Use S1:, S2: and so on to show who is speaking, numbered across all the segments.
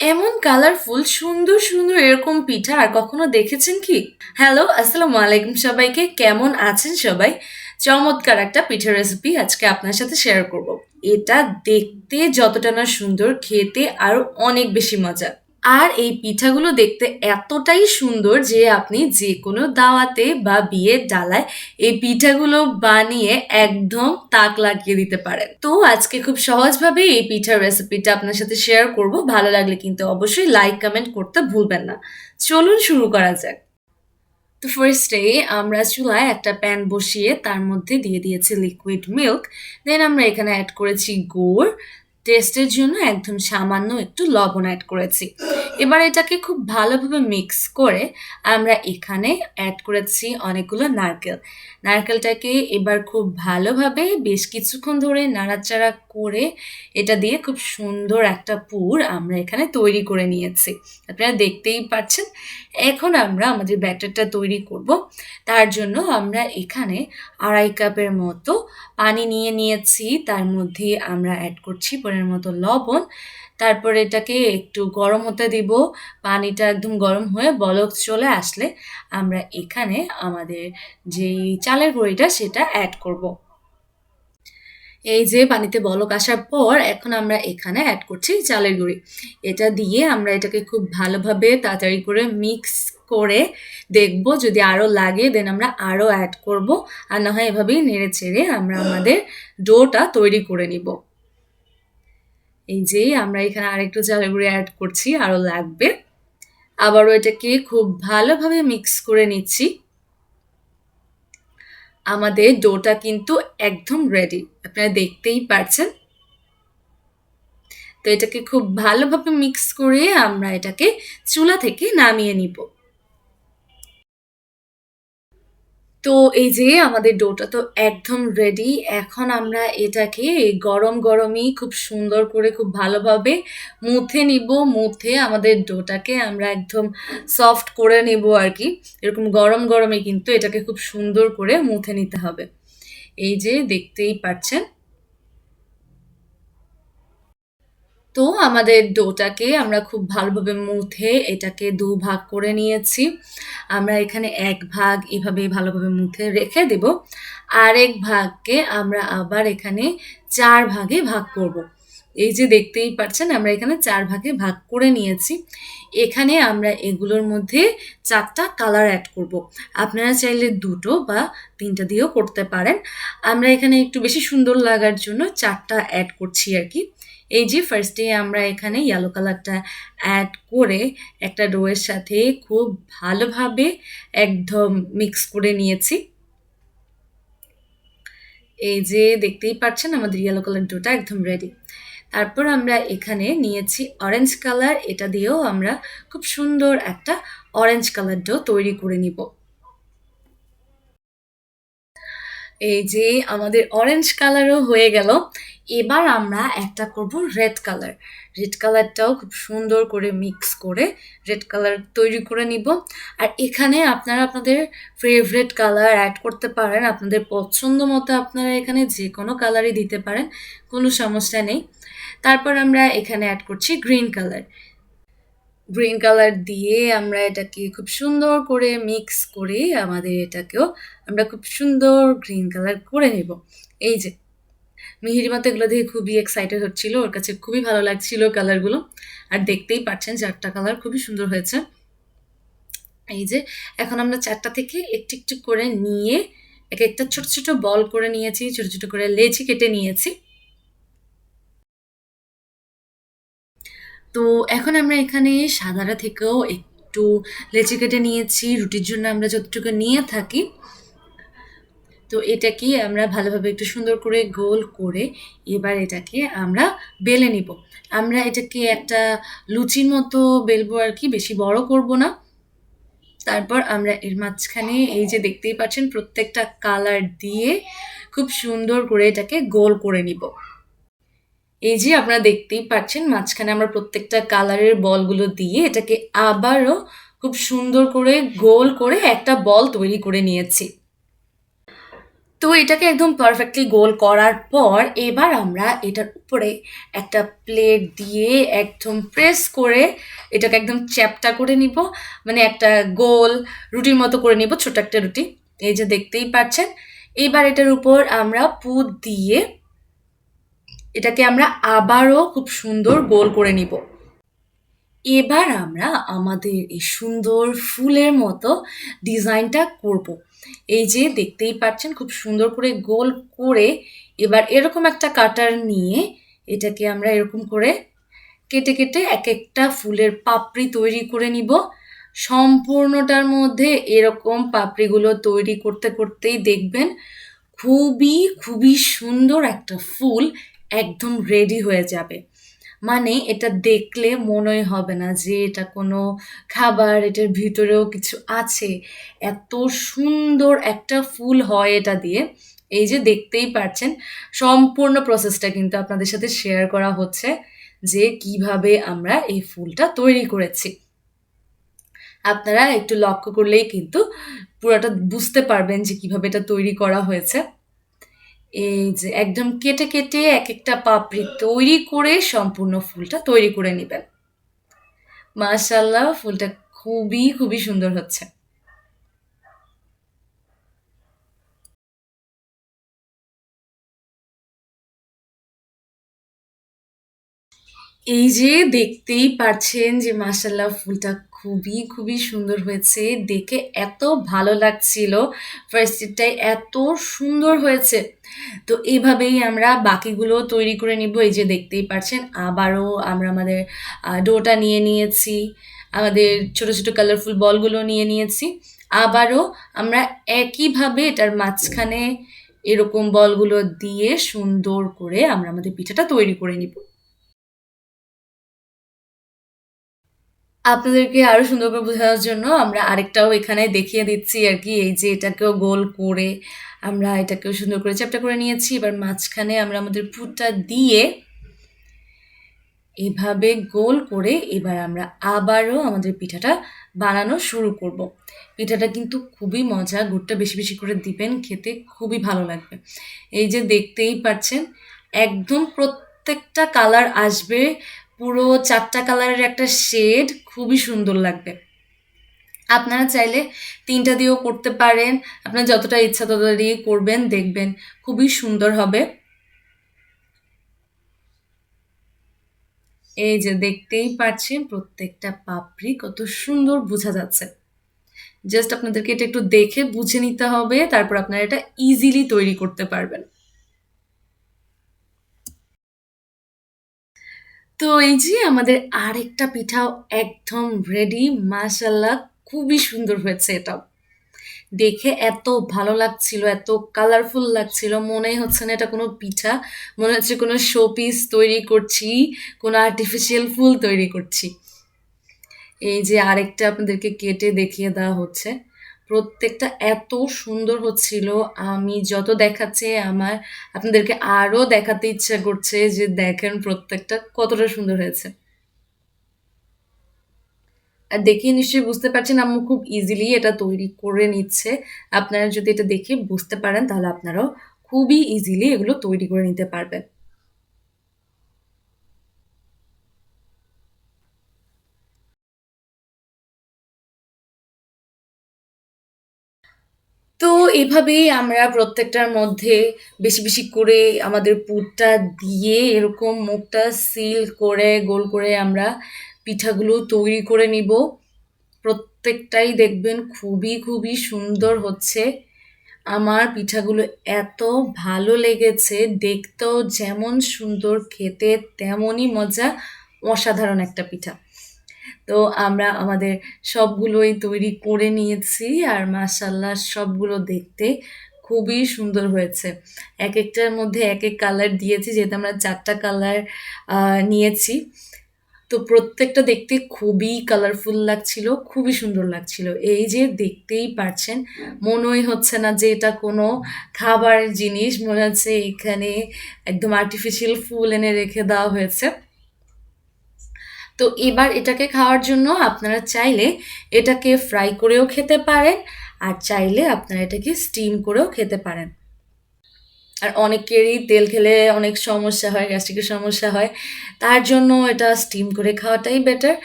S1: এমন কালারফুল সুন্দর সুন্দর এরকম পিঠা আর কখনো দেখেছেন কি? হ্যালো আসসালামু আলাইকুম সবাইকে। কেমন আছেন সবাই? চমৎকার একটা পিঠা রেসিপি আজকে আপনার সাথে শেয়ার করব। এটা দেখতে যতটা না সুন্দর, খেতে আরও অনেক বেশি মজা আর এই পিঠাগুলো দেখতে এতটাই সুন্দর যে আপনি যে কোনো দাওয়াতে বা বিয়ের ডালায় এই পিঠাগুলো বানিয়ে একদম তাক লাগিয়ে দিতে পারেন। তো আজকে খুব সহজভাবে এই পিঠার রেসিপিটা আপনার সাথে শেয়ার করব। ভালো লাগলে কিন্তু অবশ্যই লাইক কমেন্ট করতে ভুলবেন না। চলুন শুরু করা যাক। তো ফার্স্টে আমরা চুলায় একটা প্যান বসিয়ে তার মধ্যে দিয়ে দিয়েছি লিকুইড মিল্ক দেন আমরা এখানে অ্যাড করেছি গুড়। টেস্টের জন্য একদম সামান্য একটু লবণ অ্যাড করেছি। এবার এটাকে খুব ভালোভাবে মিক্স করে আমরা এখানে অ্যাড করেছি অনেকগুলো নারকেল। নারকেলটাকে এবার খুব ভালোভাবে বেশ কিছুক্ষণ ধরে নাড়াচাড়া করে এটা দিয়ে খুব সুন্দর একটা পুর আমরা এখানে তৈরি করে নিয়েছি। আপনারা দেখতেই পাচ্ছেন, এখন আমরা আমাদের ব্যাটারটা তৈরি করব। তার জন্য আমরা এখানে আড়াই কাপের মতো পানি নিয়ে নিয়েছি, তার মধ্যে আমরা অ্যাড করছি পরিমাণ মতো লবণ। তারপর এটাকে একটু গরম হতে দিব। পানিটা একদম গরম হয়ে বলক চলে আসলে আমরা এখানে আমাদের যেই চালের গুঁড়িটা সেটা অ্যাড করব। এই যে পানিতে বলক আসার পর এখন আমরা এখানে অ্যাড করছি চালের গুঁড়ি। এটা দিয়ে আমরা এটাকে খুব ভালোভাবে তাড়াতাড়ি করে মিক্স করে দেখব। যদি আরও লাগে দেন আমরা আরও অ্যাড করব। আর না হয় এভাবেই নেড়ে চেড়ে আমরা আমাদের ডোটা তৈরি করে নিব। এই যে আমরা এখানে আরেকটু চালের গুঁড়ি অ্যাড করছি আরও লাগবে। আবারও এটাকে খুব ভালোভাবে মিক্স করে নিচ্ছি। আমাদের ডোটা কিন্তু একদম রেডি আপনারা দেখতেই পারছেন। তো এটাকে খুব ভালোভাবে মিক্স করে আমরা এটাকে চুলা থেকে নামিয়ে নিব। তো এই যে আমাদের ডোটা তো একদম রেডি এখন আমরা এটাকে গরম গরমই খুব সুন্দর করে খুব ভালোভাবে মুথে নিব, মুথে আমাদের ডোটাকে আমরা একদম সফট করে নেব আর কি। এরকম গরম গরমে কিন্তু এটাকে খুব সুন্দর করে মুথে নিতে হবে। এই যে দেখতেই পাচ্ছেন। তো আমাদের ডোটাকে আমরা খুব ভালোভাবে মুথে এটাকে দু ভাগ করে নিয়েছি। আমরা এখানে এক ভাগ এভাবে ভালোভাবে মুথে রেখে দেব। আরেক ভাগকে আমরা আবার এখানে চার ভাগে ভাগ করব। এই যে দেখতেই পাচ্ছেন, আমরা এখানে চার ভাগে ভাগ করে নিয়েছি। এখানে আমরা এগুলোর মধ্যে চারটা কালার অ্যাড করব। আপনারা চাইলে দুটো বা তিনটা দিয়েও করতে পারেন। আমরা এখানে একটু বেশি সুন্দর লাগার জন্য চারটা অ্যাড করছি আর কি। এই যে ফার্স্টে আমরা এখানে ইয়েলো কালারটা অ্যাড করে একটা ডোয়ের সাথে খুব ভালোভাবে একদম মিক্স করে নিয়েছি। এই যে দেখতেই পাচ্ছেন আমাদের ইয়েলো কালার ডোটা একদম রেডি তারপর আমরা এখানে নিয়েছি অরেঞ্জ কালার এটা দিয়েও আমরা খুব সুন্দর একটা অরেঞ্জ কালার ডো তৈরি করে নিব। এই যে আমাদের অরেঞ্জ কালারও হয়ে গেল। এবার আমরা একটা করব রেড কালার রেড কালারটাও খুব সুন্দর করে মিক্স করে রেড কালার তৈরি করে নিব। আর এখানে আপনারা আপনাদের ফেভারেট কালার অ্যাড করতে পারেন। আপনাদের পছন্দ মতো আপনারা এখানে যে কোনো কালারই দিতে পারেন। কোনো সমস্যা নেই। তারপর আমরা এখানে অ্যাড করছি গ্রিন কালার গ্রিন কালার দিয়ে আমরা এটাকে খুব সুন্দর করে মিক্স করে আমাদের এটাকেও আমরা খুব সুন্দর গ্রিন কালার করে নেব। এই যে মিহিরিমা তো এগুলো দেখে খুবই এক্সাইটেড হচ্ছিল, ওর কাছে খুবই ভালো লাগছিল কালারগুলো আর দেখতেই পাচ্ছেন চারটা কালার খুবই সুন্দর হয়েছে। এই যে, এখন আমরা চারটা থেকে একটু একটু করে নিয়ে, এক একটা ছোট ছোট বল করে নিয়েছি, ছোট ছোট করে লেচি কেটে নিয়েছি। তো এখন আমরা এখানে সাদারা থেকেও একটু লেচি কেটে নিয়েছি, রুটির জন্য আমরা যতটুকু নিয়ে থাকি। তো এটাকে আমরা ভালোভাবে একটু সুন্দর করে গোল করে এবার এটাকে আমরা বেলে নিব। আমরা এটাকে একটা লুচির মতো বেলবো আর কি, বেশি বড় করব না। তারপর আমরা এর মাঝখানে এই যে দেখতেই পাচ্ছেন, প্রত্যেকটা কালার দিয়ে খুব সুন্দর করে এটাকে গোল করে নিব। এই যে আপনারা দেখতেই পাচ্ছেন, মাঝখানে আমরা প্রত্যেকটা কালারের বলগুলো দিয়ে এটাকে আবারও খুব সুন্দর করে গোল করে একটা বল তৈরি করে নিয়েছি। তো এটাকে একদম পারফেক্টলি গোল করার পর এবার আমরা এটার উপরে একটা প্লেট দিয়ে একদম প্রেস করে এটাকে একদম চ্যাপ্টা করে নিব। মানে একটা গোল রুটির মতো করে নিব ছোট একটা রুটি। এই যে দেখতেই পাচ্ছেন, এবার এটার উপর আমরা পুত দিয়ে এটাকে আমরা আবারও খুব সুন্দর গোল করে নিব এবার আমরা আমাদের এই সুন্দর ফুলের মতো ডিজাইনটা করব। এই যে দেখতেই পাচ্ছেন খুব সুন্দর করে গোল করে এবার এরকম একটা কাটার নিয়ে এটাকে আমরা এরকম করে কেটে কেটে এক একটা ফুলের পাপড়ি তৈরি করে নিব সম্পূর্ণটার মধ্যে এরকম পাপড়িগুলো তৈরি করতে করতেই দেখবেন খুবই খুবই সুন্দর একটা ফুল একদম রেডি হয়ে যাবে। মানে এটা দেখলে মনেই হবে না যে এটা কোনো খাবার, এটার ভিতরেও কিছু আছে। এত সুন্দর একটা ফুল হয় এটা দিয়ে। এই যে দেখতেই পাচ্ছেন সম্পূর্ণ প্রসেসটা কিন্তু আপনাদের সাথে শেয়ার করা হচ্ছে যে কীভাবে আমরা এই ফুলটা তৈরি করেছি। আপনারা একটু লক্ষ্য করলেই কিন্তু পুরোটা বুঝতে পারবেন যে কীভাবে এটা তৈরি করা হয়েছে। এই যে একদম কেটে কেটে এক একটা পাপড়ি তৈরি করে সম্পূর্ণ ফুলটা তৈরি করে নেবেন। মাশাল্লাহ ফুলটা খুবই খুবই সুন্দর হচ্ছে। এই যে দেখতেই পারছেন যে মাশাল্লাহ ফুলটা খুবই খুবই সুন্দর হয়েছে। দেখে এত ভালো লাগছিল। ফার্স্টেরটাই এত সুন্দর হয়েছে। তো এইভাবেই আমরা বাকিগুলো তৈরি করে নিব। এই যে দেখতেই পারছেন, আবারও আমরা আমাদের ডোটা নিয়ে নিয়েছি। আমাদের ছোট ছোট কালারফুল বলগুলো নিয়ে নিয়েছি। আবারও আমরা একইভাবে এটার মাঝখানে এরকম বলগুলো দিয়ে সুন্দর করে আমরা আমাদের পিঠাটা তৈরি করে নিব। আপনাদেরকে আরও সুন্দর করে বোঝানোর জন্য আমরা আরেকটাও এখানে দেখিয়ে দিচ্ছি আর কি, এই যে এটাকেও গোল করে আমরা এটাকেও সুন্দর করে চ্যাপটা করে নিয়েছি এবার মাঝখানে আমরা আমাদের পুরটা দিয়ে এভাবে গোল করে এবার আমরা আবারও আমাদের পিঠাটা বানানো শুরু করব। পিঠাটা কিন্তু খুবই মজা, গুড়টা বেশি বেশি করে দিবেন, খেতে খুবই ভালো লাগবে এই যে দেখতেই পাচ্ছেন, একদম প্রত্যেকটা কালার আসবে পুরো চারটা কালারের একটা শেড খুবই সুন্দর লাগবে। আপনারা চাইলে তিনটা দিয়েও করতে পারেন। আপনার যতটা ইচ্ছা ততটা দিয়ে করবেন, দেখবেন খুবই সুন্দর হবে। এই যে দেখতেই পাচ্ছেন প্রত্যেকটা পাপড়ি, কত সুন্দর বোঝা যাচ্ছে। জাস্ট আপনাদেরকে এটা একটু দেখে বুঝে নিতে হবে, তারপর আপনারা এটা ইজিলি তৈরি করতে পারবেন। তো এই যে আমাদের আরেকটা পিঠাও একদম রেডি মাশাল্লাহ খুবই সুন্দর হয়েছে এটাও দেখে এত ভালো লাগছিল, এত কালারফুল লাগছিল মনেই হচ্ছে না এটা কোনো পিঠা, মনে হচ্ছে কোনো শো পিস তৈরি করছি, কোনো আর্টিফিশিয়াল ফুল তৈরি করছি। এই যে আরেকটা আপনাদেরকে কেটে দেখিয়ে দেওয়া হচ্ছে। প্রত্যেকটা এত সুন্দর হচ্ছিল। আমি যত দেখাচ্ছে আমার, আপনাদেরকে আরও দেখাতে ইচ্ছা করছে যে দেখেন প্রত্যেকটা কতটা সুন্দর হয়েছে। আর দেখে নিশ্চয়ই বুঝতে পারছেন আম্মু খুব ইজিলি এটা তৈরি করে নিচ্ছে। আপনারা যদি এটা দেখে বুঝতে পারেন, তাহলে আপনারাও খুবই ইজিলি এগুলো তৈরি করে নিতে পারবেন তো এভাবেই আমরা প্রত্যেকটার মধ্যে বেশি বেশি করে আমাদের পুরটা দিয়ে এরকম মুখটা সিল করে, গোল করে আমরা পিঠাগুলো তৈরি করে নিব। প্রত্যেকটাই দেখবেন খুবই খুবই সুন্দর হচ্ছে। আমার পিঠাগুলো এত ভালো লেগেছে, দেখতেও যেমন সুন্দর, খেতে তেমনই মজা, অসাধারণ একটা পিঠা। তো আমরা আমাদের সবগুলোই তৈরি করে নিয়েছি আর মাশাল্লাহ সবগুলো দেখতে খুবই সুন্দর হয়েছে। এক একটার মধ্যে এক এক কালার দিয়েছি, যেহেতু আমরা চারটা কালার নিয়েছি। তো প্রত্যেকটা দেখতে খুবই কালারফুল লাগছিল, খুবই সুন্দর লাগছিল। এই যে দেখতেই পারছেন, মনেই হচ্ছে না যে এটা কোনো খাবার জিনিস। মনে হচ্ছে এখানে একদম আর্টিফিশিয়াল ফুল এনে রেখে দেওয়া হয়েছে। তো এবার এটাকে খাওয়ার জন্য আপনারা চাইলে এটাকে ফ্রাই করেও খেতে পারেন, আর চাইলে আপনারা এটাকে স্টিম করেও খেতে পারেন। আর অনেকেরই তেল খেলে অনেক সমস্যা হয় গ্যাস্ট্রিকের সমস্যা হয়, তার জন্য এটা স্টিম করে খাওয়াটাই বেটার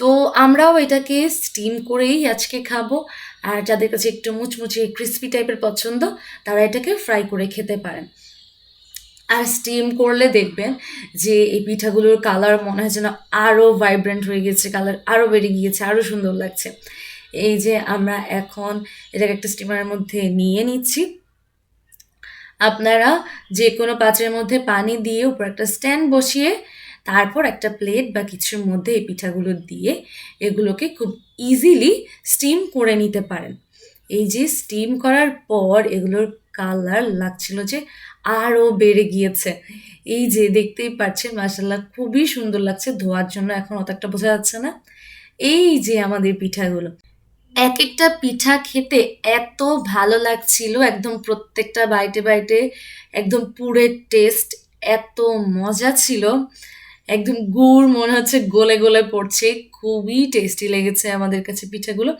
S1: তো আমরাও এটাকে স্টিম করেই আজকে খাব, আর যাদের কাছে একটু মুচমুচে ক্রিস্পি টাইপের পছন্দ, তারা এটাকে ফ্রাই করে খেতে পারেন। আর স্টিম করলে দেখবেন যে এই পিঠাগুলোর কালার মনে হয় যেন আরও ভাইব্রেন্ট হয়ে গেছে কালার আরও বেড়ে গিয়েছে আরও সুন্দর লাগছে। এই যে আমরা এখন এটাকে একটা স্টিমারের মধ্যে নিয়ে নিচ্ছি। আপনারা যে কোনো পাত্রের মধ্যে পানি দিয়ে উপর একটা স্ট্যান্ড বসিয়ে তারপর একটা প্লেট বা কিছুর মধ্যে এই পিঠাগুলো দিয়ে এগুলোকে খুব ইজিলি স্টিম করে নিতে পারেন। এই যে স্টিম করার পর এগুলোর কালার লাগছিল যে আরও বেড়ে গিয়েছে। এই যে দেখতেই পাচ্ছেন মাসাল্লাহ খুবই সুন্দর লাগছে ধোয়ার জন্য, এখন অত একটা বোঝা যাচ্ছে না। এই যে আমাদের পিঠাগুলো। এক একটা পিঠা খেতে এত ভালো লাগছিল, একদম প্রত্যেকটা বাইটে বাইটে, একদম পুরে টেস্ট এত মজা ছিল। একদম গুড়, মনে হচ্ছে গলে গলে পড়ছে। খুবই টেস্টি লেগেছে আমাদের কাছে পিঠাগুলো।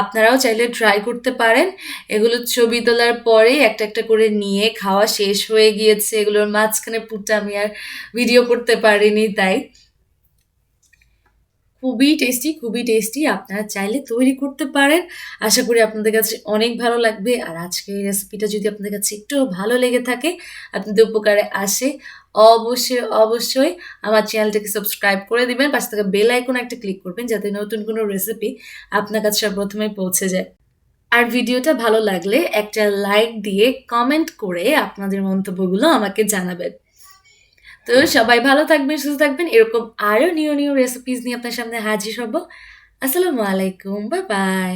S1: আপনারাও চাইলে ট্রাই করতে পারেন। এগুলো ছবি তোলার পরে একটা একটা করে নিয়ে খাওয়া শেষ হয়ে গিয়েছে। এগুলোর মাঝখানে পুরটা আমি আর ভিডিও করতে পারিনি, তাই। খুবই টেস্টি খুবই টেস্টি আপনারা চাইলে তৈরি করতে পারেন। আশা করি আপনাদের কাছে অনেক ভালো লাগবে। আর আজকের এই রেসিপিটা যদি আপনাদের কাছে একটু ভালো লেগে থাকে, আপনাদের উপকারে আসে, অবশ্যই অবশ্যই আমার চ্যানেলটাকে সাবস্ক্রাইব করে দিবেন। পাশে থেকে বেল আইকন একটা ক্লিক করবেন যাতে নতুন কোনো রেসিপি আপনার কাছে প্রথমে পৌঁছে যায়। আর ভিডিওটা ভালো লাগলে একটা লাইক দিয়ে কমেন্ট করে আপনাদের মন্তব্যগুলো আমাকে জানাবেন। তো সবাই ভালো থাকবেন, সুস্থ থাকবেন। এরকম আরও নিউ নিউ রেসিপিস নিয়ে আপনার সামনে হাজির হব। আসসালামু আলাইকুম বাই বাই